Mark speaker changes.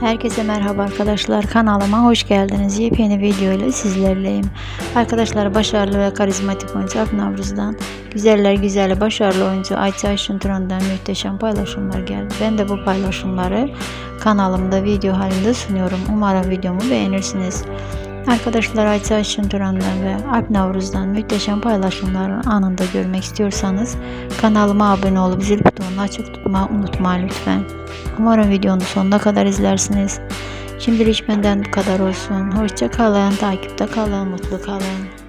Speaker 1: Herkese merhaba arkadaşlar kanalıma hoş geldiniz. Yepyeni video ile sizlerleyim. Arkadaşlar başarılı ve karizmatik oyuncu Navruz'dan güzeller güzeli başarılı oyuncu Ayça Ayşıntıran'dan muhteşem paylaşımlar geldi. Ben de bu paylaşımları kanalımda video halinde sunuyorum. Umarım videomu beğenirsiniz. Arkadaşlar Ayça Ayşıntıran'dan ve Alp Navruz'dan muhteşem paylaşımları anında görmek istiyorsanız kanalıma abone olup zil butonunu açık tutmayı unutmayın lütfen. Umarım videonun sonuna kadar izlersiniz. Şimdilik benden bu kadar olsun. Hoşça kalın, takipte kalın, mutlu kalın.